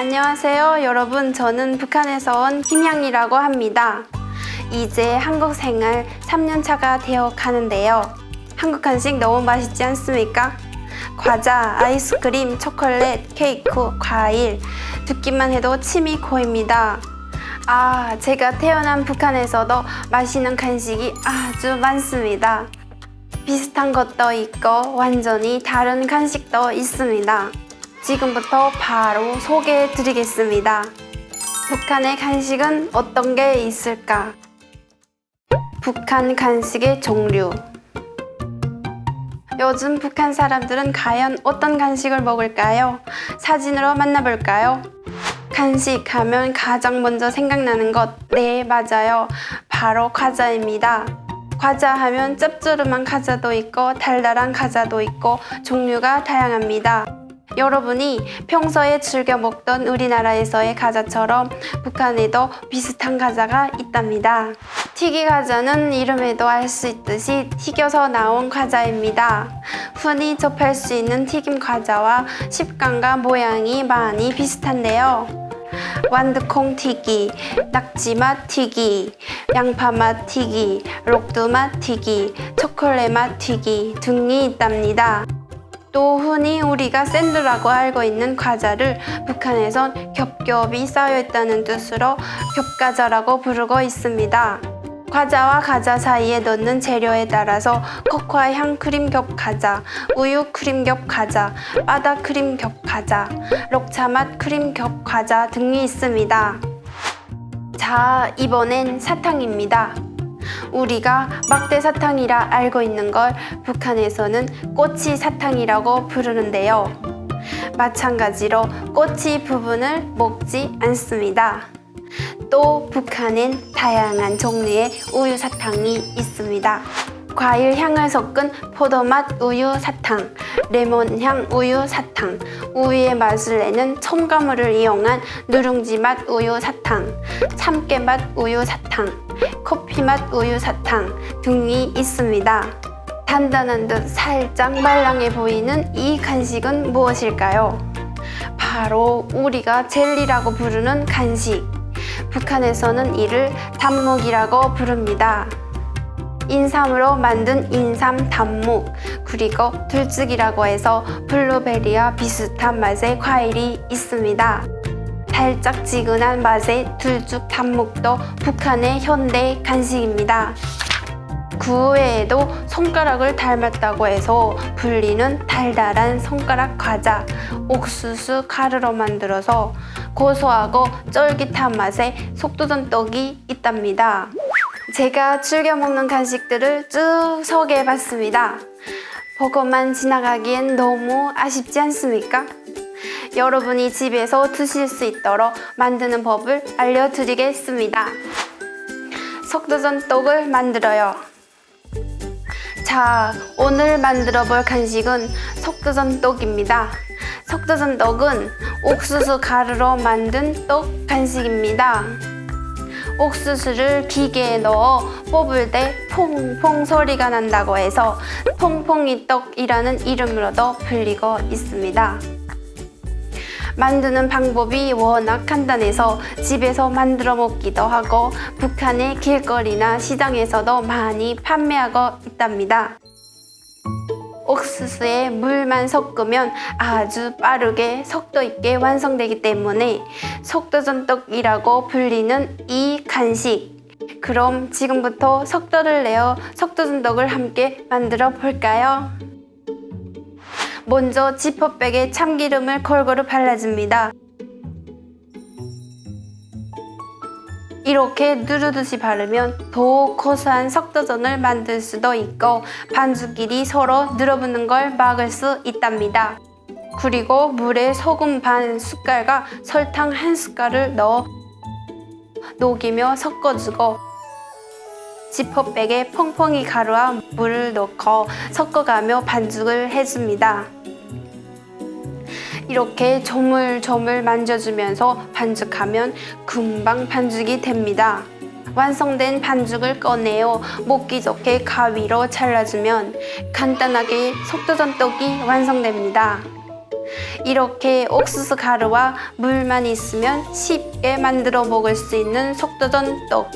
안녕하세요, 여러분. 저는 북한에서 온 김양이라고 합니다. 이제 한국 생활 3년 차가 되어 가는데요. 한국 간식 너무 맛있지 않습니까? 과자, 아이스크림, 초콜릿, 케이크, 과일 듣기만 해도 침이 고입니다. 아, 제가 태어난 북한에서도 맛있는 간식이 아주 많습니다. 비슷한 것도 있고 완전히 다른 간식도 있습니다. 지금부터 바로 소개해 드리겠습니다. 북한의 간식은 어떤 게 있을까? 북한 간식의 종류. 요즘 북한 사람들은 과연 어떤 간식을 먹을까요? 사진으로 만나볼까요? 간식 하면 가장 먼저 생각나는 것, 네, 맞아요. 바로 과자입니다. 과자 하면 짭조름한 과자도 있고 달달한 과자도 있고 종류가 다양합니다. 여러분이 평소에 즐겨 먹던 우리나라에서의 과자처럼 북한에도 비슷한 과자가 있답니다. 튀기 과자는 이름에도 알 수 있듯이 튀겨서 나온 과자입니다. 흔히 접할 수 있는 튀김 과자와 식감과 모양이 많이 비슷한데요. 완두콩 튀기, 낙지맛 튀기, 양파맛 튀기, 록두맛 튀기, 초콜릿 맛 튀기 등이 있답니다. 또 흔히 우리가 샌드라고 알고 있는 과자를 북한에선 겹겹이 쌓여 있다는 뜻으로 겹과자라고 부르고 있습니다. 과자와 과자 사이에 넣는 재료에 따라서 코코아 향 크림 겹 과자, 우유 크림 겹 과자, 바다 크림 겹 과자, 녹차 맛 크림 겹 과자 등이 있습니다. 자, 이번엔 사탕입니다. 우리가 막대 사탕이라 알고 있는 걸 북한에서는 꼬치 사탕이라고 부르는데요. 마찬가지로 꼬치 부분을 먹지 않습니다. 또 북한엔 다양한 종류의 우유 사탕이 있습니다. 과일 향을 섞은 포도맛 우유 사탕, 레몬향 우유 사탕, 우유의 맛을 내는 첨가물을 이용한 누룽지 맛 우유 사탕, 참깨 맛 우유 사탕, 커피 맛 우유 사탕 등이 있습니다. 단단한 듯 살짝 말랑해 보이는 이 간식은 무엇일까요? 바로 우리가 젤리라고 부르는 간식. 북한에서는 이를 단묵이라고 부릅니다. 인삼으로 만든 인삼 단묵, 그리고 들쭉이라고 해서 블루베리와 비슷한 맛의 과일이 있습니다. 달짝지근한 맛의 들쭉 단묵도 북한의 현대 간식입니다. 그 외에도 손가락을 닮았다고 해서 불리는 달달한 손가락 과자, 옥수수 가루로 만들어서 고소하고 쫄깃한 맛의 속도전 떡이 있답니다. 제가 즐겨 먹는 간식들을 쭉 소개해 봤습니다. 보고만 지나가기엔 너무 아쉽지 않습니까? 여러분이 집에서 드실 수 있도록 만드는 법을 알려드리겠습니다. 속도전 떡을 만들어요. 자, 오늘 만들어 볼 간식은 속도전 떡입니다. 속도전 떡은 옥수수 가루로 만든 떡 간식입니다. 옥수수를 기계에 넣어 뽑을 때 퐁퐁 소리가 난다고 해서 퐁퐁이 떡이라는 이름으로도 불리고 있습니다. 만드는 방법이 워낙 간단해서 집에서 만들어 먹기도 하고 북한의 길거리나 시장에서도 많이 판매하고 있답니다. 옥수수에 물만 섞으면 아주 빠르게 속도 있게 완성되기 때문에 속도전떡이라고 불리는 이 간식. 그럼 지금부터 속도를 내어 속도전떡을 함께 만들어 볼까요? 먼저 지퍼백에 참기름을 골고루 발라줍니다. 이렇게 누르듯이 바르면 더 고소한 석도전을 만들 수도 있고 반죽끼리 서로 늘어붙는 걸 막을 수 있답니다. 그리고 물에 소금 반 숟갈과 설탕 한 숟갈을 넣어 녹이며 섞어주고 지퍼백에 퐁퐁이 가루와 물을 넣고 섞어가며 반죽을 해줍니다. 이렇게 조물조물 만져주면서 반죽하면 금방 반죽이 됩니다. 완성된 반죽을 꺼내어 먹기 좋게 가위로 잘라주면 간단하게 속도전 떡이 완성됩니다. 이렇게 옥수수 가루와 물만 있으면 쉽게 만들어 먹을 수 있는 속도전 떡.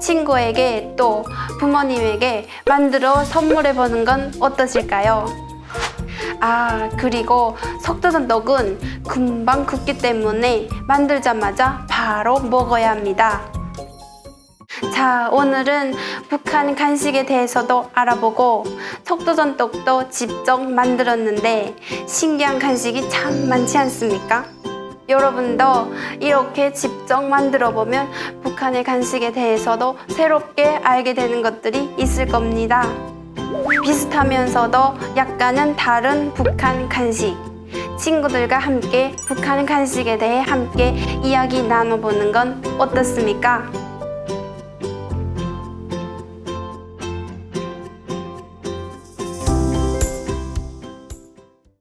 친구에게 또 부모님에게 만들어 선물해 보는 건 어떠실까요? 아, 그리고 속도전 떡은 금방 굳기 때문에 만들자마자 바로 먹어야 합니다. 자, 오늘은 북한 간식에 대해서도 알아보고 속도전 떡도 직접 만들었는데 신기한 간식이 참 많지 않습니까? 여러분도 이렇게 직접 만들어 보면 북한의 간식에 대해서도 새롭게 알게 되는 것들이 있을 겁니다. 비슷하면서도 약간은 다른 북한 간식. 친구들과 함께 북한 간식에 대해 함께 이야기 나눠보는 건 어떻습니까?